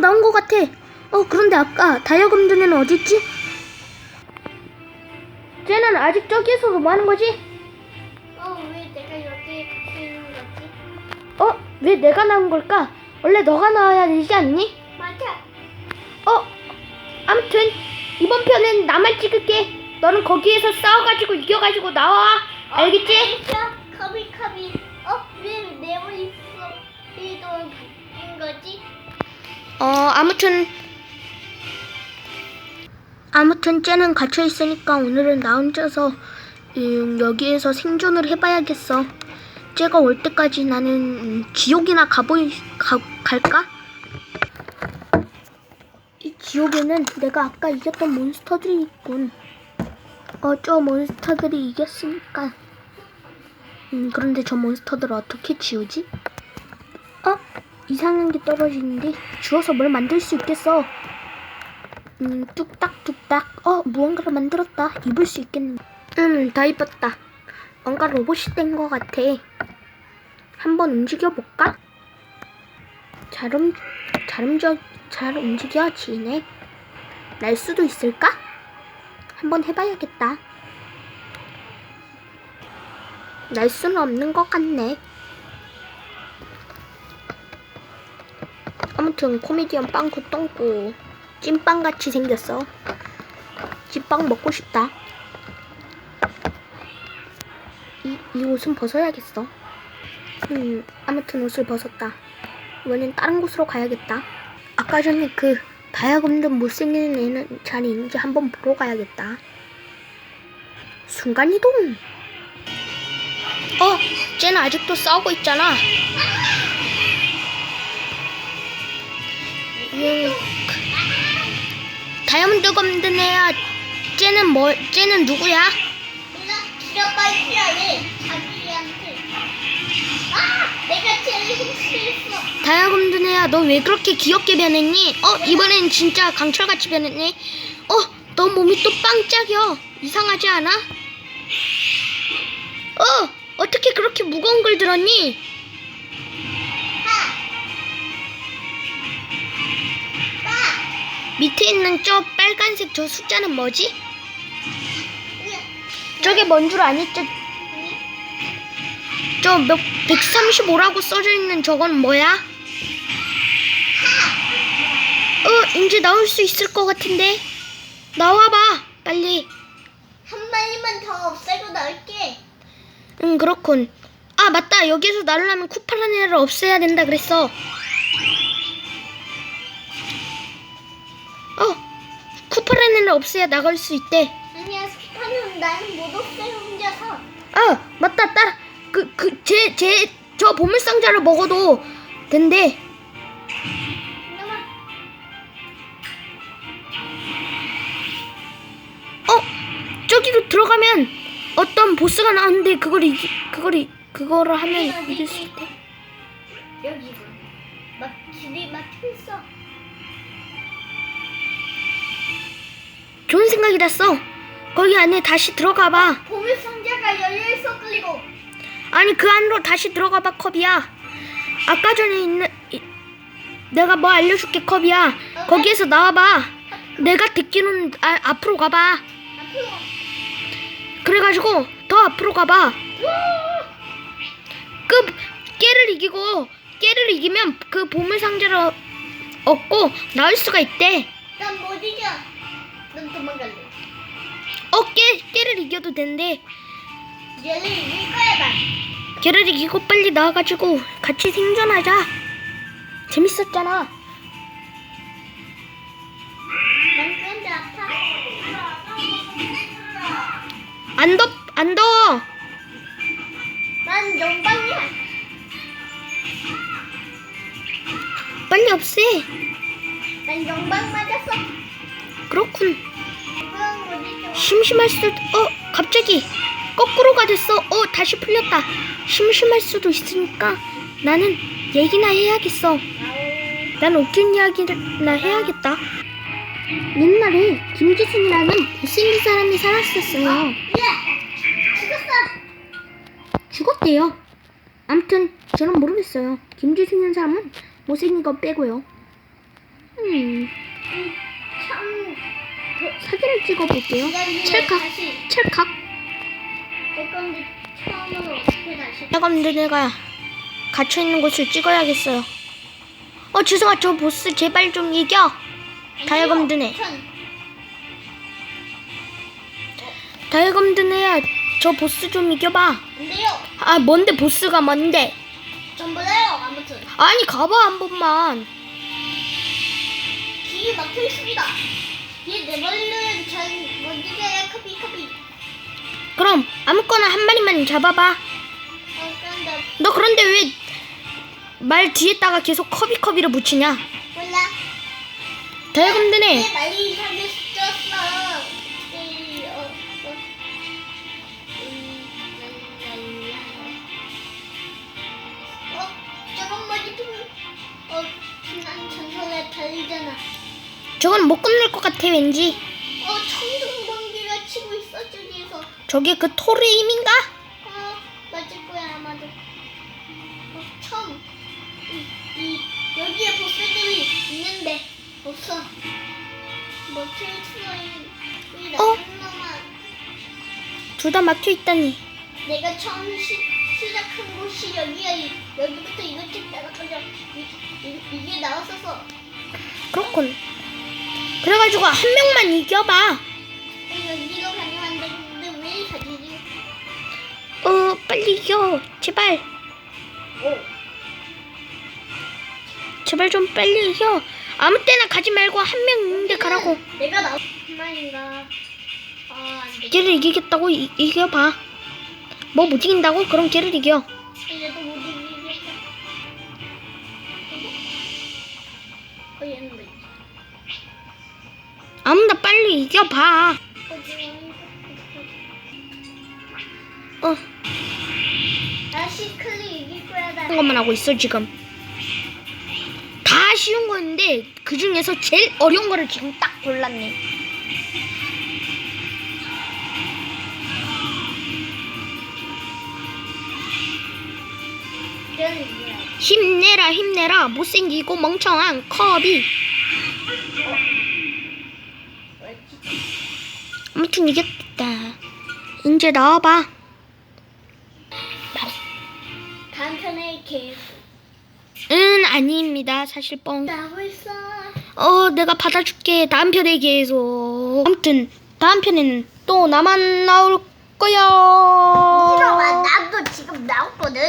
나온 것 같아. 어, 그런데 아까 다이아금든 애는 어딨지? 쟤는 아직 저기에서 뭐 하는 거지? 어, 왜 내가 갇혀 있는 거지? 어, 왜 내가 나온 걸까? 원래 너가 나와야 되지 않니? 맞아. 어, 아무튼 이번 편은 나만 찍을게. 너는 거기에서 싸워가지고 이겨가지고 나와. 알겠지? 알겠어. 커비 커비. 어, 왜 네모 있어? 이도 바뀐 거지? 어, 아무튼 아무튼 쟤는 갇혀 있으니까 오늘은 나 혼자서 음, 여기에서 생존을 해봐야겠어. 쟤가 올 때까지 나는 음, 지옥이나 가보이 가, 갈까? 이 지옥에는 내가 아까 이겼던 몬스터들이 있군. 어, 저 몬스터들이 이겼으니까. 음, 그런데 저 몬스터들을 어떻게 지우지? 어? 이상한 게 떨어지는데 주워서 뭘 만들 수 있겠어. 음, 뚝딱뚝딱. 어, 무언가를 만들었다. 입을 수 있겠는데. 음, 다 입었다. 뭔가 로봇이 된 것 같아. 한번 움직여볼까? 잘, 움, 잘, 움직, 잘 움직여지네. 날 수도 있을까? 한번 해봐야겠다. 날 수는 없는 것 같네. 아무튼 코미디언 빵꾸 똥꾸 찐빵 같이 생겼어. 찐빵 먹고 싶다. 이, 이 옷은 벗어야겠어. 음, 아무튼 옷을 벗었다. 이번엔 다른 곳으로 가야겠다. 아까 전에 그 다이아금든 못생긴 애는 잘 있는지 한번 보러 가야겠다. 순간이동! 어, 쟤는 아직도 싸우고 있잖아. 다이아몬드 검든 애야. 쟤는 뭐, 쟤는 누구야? 누나 기력까지 필요해. 자기한테. 아, 내가 제일 훔치겠어. 다이아몬드 애야, 너 왜 그렇게 귀엽게 변했니? 어, 이번엔 진짜 강철같이 변했네. 어, 너 몸이 또 빵짝이야. 이상하지 않아? 어, 어떻게 그렇게 무거운 걸 들었니? 밑에 있는 저 빨간색 저 숫자는 뭐지? 저게 뭔 줄 아니? 저, 저 몇, 135라고 써져 있는 저건 뭐야? 어, 이제 나올 수 있을 것 같은데. 나와봐, 빨리. 한 마리만 더 없애고 넣을게. 응, 그렇군. 아, 맞다. 여기서 나르려면 쿠파라네를 없애야 된다 그랬어. 어, 쿠파라네를 없애야 나갈 수 있대. 아니야, 스피커는 나는 못 없애 혼자서. 아, 맞다. 따라 그, 그, 제, 제, 저 보물상자를 먹어도 된대. 어, 저기로 들어가면 어떤 보스가 나오는데 그걸 이기, 그걸 이, 그거를 하면 이길 수 있대. 여기 막 길이 막혀 있어. 좋은 생각이 났어. 거기 안에 다시 들어가 봐. 보물 상자가 열려 있어 그리고 아니 그 안으로 다시 들어가 봐 컵이야. 아까 전에 있는 이- 내가 뭐 알려줄게 컵이야. 거기에서 나와봐. 내가 듣기로는 아, 앞으로 가봐. 앞으로. 그래가지고 더 앞으로 가봐. 그 깨를 이기고 깨를 이기면 그 보물 상자를 얻고 나올 수가 있대. 난못 이겨. 난 도망갈래. 어 깨, 깨를 이겨도 된대. 얘를 이길 거야 봐. 걔를 이기고 빨리 나와가지고 같이 생존하자. 재밌었잖아. 난그 심심할 수도, 어, 갑자기 거꾸로가 됐어. 어, 다시 풀렸다. 심심할 수도 있으니까 나는 얘기나 해야겠어. 난 웃긴 이야기나 해야겠다. 옛날에 김지순이라는 못생긴 사람이 살았었어요. 죽었대요. 암튼 저는 모르겠어요. 김지순이라는 사람은 못생긴 거 빼고요. 음, 참. 사진을 찍어볼게요. 찰칵, 찰칵. 잠깐만, 내가 갇혀 있는 곳을 찍어야겠어요. 어, 주성아, 저 보스 제발 좀 이겨. 다이아검 드네. 천. 다이아검 드네야, 저 보스 좀 이겨봐. 아, 뭔데 보스가 뭔데? 전부 다요. 아무튼 아니, 가봐 한 번만. 뒤에 막혀 있습니다. 잘못 커피 커피. 그럼 아무거나 한 마리만 잡아봐. 어 그런데 너 그런데 왜 말 뒤에다가 계속 커비커비를 붙이냐? 몰라. 드네. 내 말이 잘못졌어. 네, 어, 어. 음, 랄랄라. 어, 저건 뭐지? 어, 지난 전설에 달리잖아. 저건 못 끝낼 것 같아 왠지. 어, 청둥번개가 치고 있어 저기에서. 저게 그 토르의 힘인가? 어, 맞을 거야 아마도. 어, 처음. 이, 이 여기에 보스들이 있는데 없어. 뭐 트위트너인 이 어? 나쁜 놈아. 둘다 막혀 있다니. 내가 처음 시, 시작한 곳이 여기야. 이- 여기부터 이렇게 따라가자. 이, 이, 이게 나왔어서. 그렇군. 그래가지고 한 명만 이겨봐. 여기가 안 되는데 왜 가지지? 어 빨리 이겨. 제발. 오. 제발 좀 빨리 이겨. 아무 때나 가지 말고 한 명 있는데 가라고. 내가 나온 말인가? 아, 안 돼. 걔를 이기겠다고 이, 이겨봐. 뭐 못 이긴다고? 그럼 걔를 이겨. 이기겠 이겨봐. 어 이길 거야 나. 그런 것만 하고 있어 지금. 다 쉬운 거였는데 그 중에서 제일 어려운 거를 지금 딱 골랐네. 힘내라 힘내라 못생기고 멍청한 컵이 뭐였지? 아무튼 이겼다. 이제 나와봐. 다음 편에 계속 은 아닙니다. 사실 나오고 있어. 뻥어 내가 받아줄게. 다음 편에 계속. 아무튼 다음 편에는 또 나만 나올 거야. 싫어, 나도 지금 나왔거든.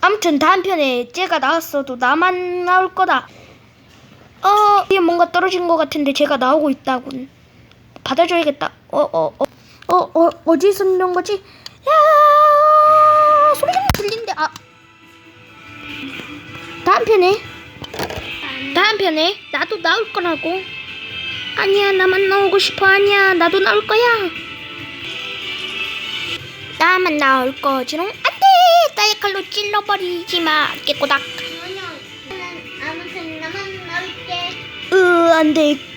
아무튼 다음 편에 쟤가 나왔어도 나만 나올 거다. 어, 이게 뭔가 떨어진 것 같은데 제가 나오고 있다군. 받아줘야겠다. 어, 어, 어, 어, 어, 어디서 이런 거지? 야, 소리 좀 들린데, 아. 다음 편에, 다음 편에 나도 나올 거라고. 아니야, 나만 나오고 싶어. 아니야, 나도 나올 거야. 나만 나올 거지롱. 안 돼! 나의 칼로 찔러버리지 마. 깨꼬닥. And they.